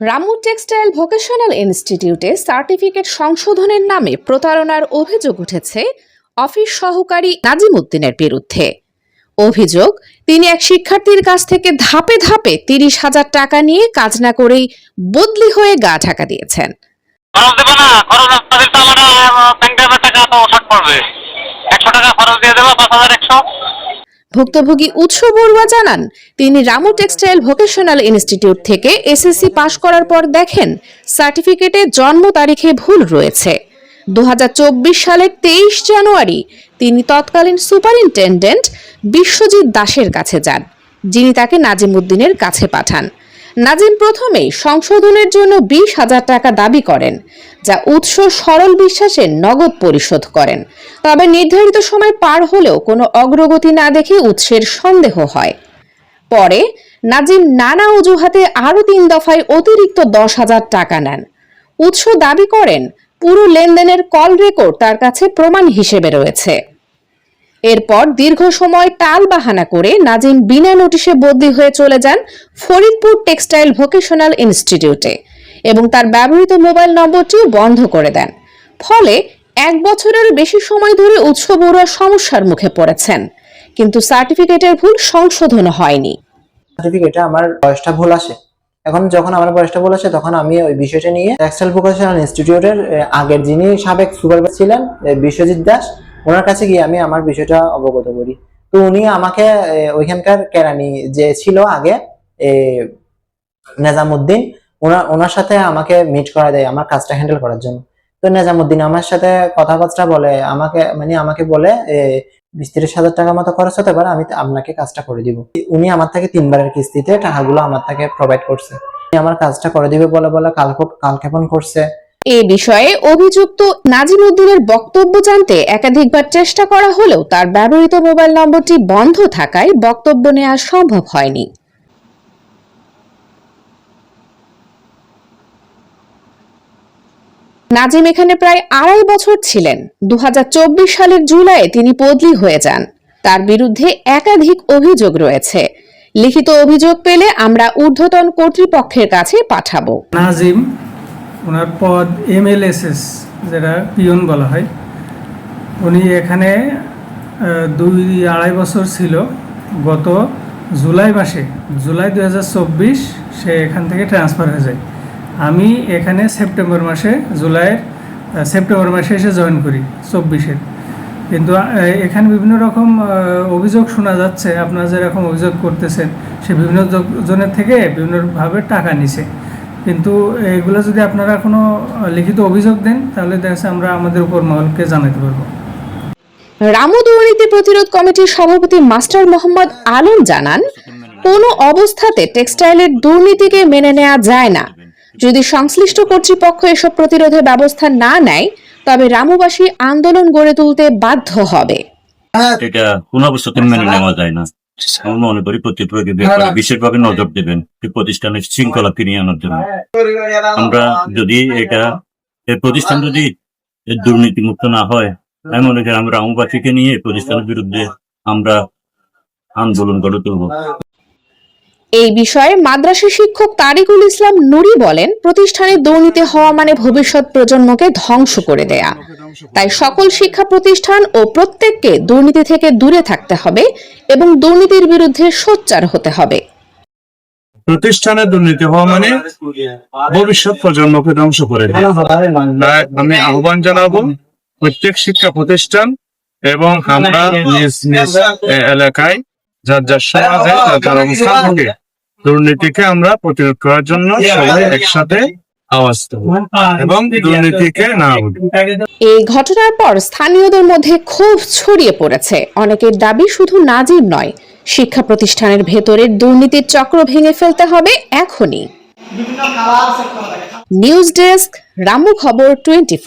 Ramu textile vocational ইনস্টিটিউটে certificate সংশোধনের নামে প্রতারণার অভিযোগ উঠেছে অফিস সহকারী নাজিম উদ্দিনের বিরুদ্ধে। অভিযোগ, তিনি এক শিক্ষার্থীর কাছ থেকে ধাপে ধাপে তিরিশ হাজার টাকা নিয়ে কাজ না করেই বদলি হয়ে গা ঢাকা দিয়েছেন। ভুক্তভোগী উৎস বড়ুয়া জানান, তিনি রামু টেক্সটাইল ভোকেশনাল ইনস্টিটিউট থেকে এসএসসি পাশ করার পর দেখেন, সার্টিফিকেটে জন্ম তারিখে ভুল রয়েছে। দু হাজার চব্বিশ সালের তেইশ জানুয়ারি তিনি তৎকালীন সুপারিনটেন্ডেন্ট বিশ্বজিৎ দাসের কাছে যান, যিনি তাকে নাজিম উদ্দিনের কাছে পাঠান। নাজিম প্রথমেই সংশোধনের জন্য বিশ হাজার টাকা দাবি করেন, যা উৎস সরল বিশ্বাসে নগদ পরিশোধ করেন। তবে নির্ধারিত সময় পার হলেও কোনো অগ্রগতি না দেখে উৎসের সন্দেহ হয়। পরে নাজিম নানা অজুহাতে আরও তিন দফায় অতিরিক্ত দশ হাজার টাকা নেন। উৎস দাবি করেন, পুরো লেনদেনের কল রেকর্ড তার কাছে প্রমাণ হিসেবে রয়েছে। এরপর দীর্ঘ সময় টাল বাহানা করে নাজিম বিনা নোটিশে বদলি হয়ে চলে যান ফরিদপুর টেক্সটাইল ভোকেশনাল ইনস্টিটিউটে এবং তার ব্যবহৃত মোবাইল নম্বরটিও বন্ধ করে দেন। ফলে এক বছরের বেশি সময় ধরে উৎস বড়ুয়া সমস্যার মুখে পড়েছেন। কিন্তু সার্টিফিকেটের ভুল সংশোধন হয়নি। সার্টিফিকেটে আমার বয়সটা ভুল আসে। এখন যখন আমার বয়সটা ভুল আসে, তখন আমি ওই বিষয়টা নিয়ে টেক্সটাইল ভোকেশনাল ইনস্টিটিউটের আগের যিনি সাবেক সুপারভাইজার ছিলেন বিশ্বজিৎ দাস ওনার কাছে গিয়ে আমি আমার বিষয়টা অবগত করি। তো উনি আমাকে ওইখানকার কেরানি যে ছিল আগে নেজামুদ্দিন ওনার ওনার সাথে আমাকে মিট করা দেয় আমার কাজটা হ্যান্ডেল করার জন্য। তো নেজামুদ্দিন আমার সাথে কথাবার্তা বলে, আমাকে মানে আমাকে বলে বিশ তিরিশ হাজার টাকা মতো খরচ হতে পারে, আমি আপনাকে কাজটা করে দিব। উনি আমার থেকে তিনবারের কিস্তিতে টাকাগুলো আমার থেকে প্রোভাইড করছে। আমার কাজটা করে দিবে বলে বলে কাল কালক্ষেপণ করছে। এ বিষয়ে অভিযুক্ত নাজিম উদ্দিনের বক্তব্য জানতে একাধিকবার চেষ্টা করা হলেও তার ব্যবহৃত মোবাইল নম্বরটি বন্ধ থাকায় বক্তব্য নেওয়া সম্ভব হয়নি। নাজিম এখানে প্রায় আড়াই বছর ছিলেন। দু হাজার চব্বিশ সালের জুলাইয়ে তিনি বদলি হয়ে যান। তার বিরুদ্ধে একাধিক অভিযোগ রয়েছে। লিখিত অভিযোগ পেলে আমরা ঊর্ধ্বতন কর্তৃপক্ষের কাছে পাঠাবো। নাজিম ওনার পদ এমএলএসএস, যেটা পিয়ন বলা হয়। উনি এখানে দুই আড়াই বছর ছিল। গত জুলাই মাসে, জুলাই দু হাজার চব্বিশ, সে এখান থেকে ট্রান্সফার হয়ে যায়। আমি এখানে সেপ্টেম্বর মাসে, জুলাইয়ের সেপ্টেম্বর মাসে এসে জয়েন করি, চব্বিশের। কিন্তু এখানে বিভিন্ন রকম অভিযোগ শোনা যাচ্ছে। আপনারা যেরকম অভিযোগ করতেছেন, সে বিভিন্ন জনের থেকে বিভিন্নভাবে টাকা নিছে। কিন্তু এগুলো যদি আপনারা কোনো লিখিত অভিযোগ দেন তাহলে দেখা যাচ্ছে আমরা আমাদের উপর মহলকে জানাতে পারব। রামু দুর্নীতি প্রতিরোধ কমিটির সভাপতি মাস্টার মোহাম্মদ আলম জানান কোনো অবস্থাতে টেক্সটাইলের দুর্নীতিকে মেনে নেওয়া যায় না। যদি সংশ্লিষ্ট কর্তৃপক্ষ এসব প্রতিরোধে ব্যবস্থা না নেয় তবে রামুবাসী আন্দোলন গড়ে তুলতে বাধ্য হবে। এটা কোন অবস্থাতে মেনে নেওয়া যায় না। আমি মনে করি কর্তৃপক্ষ বিশেষভাবে নজর দেবেন প্রতিষ্ঠানের শৃঙ্খলা ফিরিয়ে আনার জন্য। আমরা যদি এটা এই প্রতিষ্ঠান যদি দুর্নীতিমুক্ত না হয় আমি মনে করি আমরা রামবাসীকে নিয়ে প্রতিষ্ঠানের বিরুদ্ধে আমরা আন্দোলন গড়ে তুলব। এই বিষয়ে মাদ্রাসা শিক্ষক তারিকুল ইসলাম নুরি বলেন, প্রতিষ্ঠানে দুর্নীতি হওয়া মানে ভবিষ্যৎ প্রজন্মকে ধ্বংস করে দেয়া তাই সকল শিক্ষা প্রতিষ্ঠান ও প্রত্যেককে দুর্নীতি থেকে দূরে থাকতে হবে এবং দুর্নীতির বিরুদ্ধে সোচ্চার হতে হবে প্রতিষ্ঠানে দুর্নীতি হওয়া মানে ভবিষ্যৎ প্রজন্মকে ধ্বংস করে দেয়। আমি আহ্বান জানাব প্রত্যেক শিক্ষা প্রতিষ্ঠান এবং আমরা নিজ নিজ এলাকায় যার যার সমাজে যার যার অবস্থান থেকে দুর্নীতিকে আমরা প্রতিরোধ করার জন্য সবাই একসাথে আওয়াজ দেব এবং দুর্নীতিকে না এই ঘটনার পর স্থানীয়দের মধ্যে ক্ষোভ ছড়িয়ে পড়েছে। অনেকের দাবি শুধু নাজিব নয় শিক্ষা প্রতিষ্ঠানের ভেতরের দুর্নীতির চক্র ভেঙে ফেলতে হবে এখনই। নিউজ ডেস্ক রামু খবর টোয়েন্টি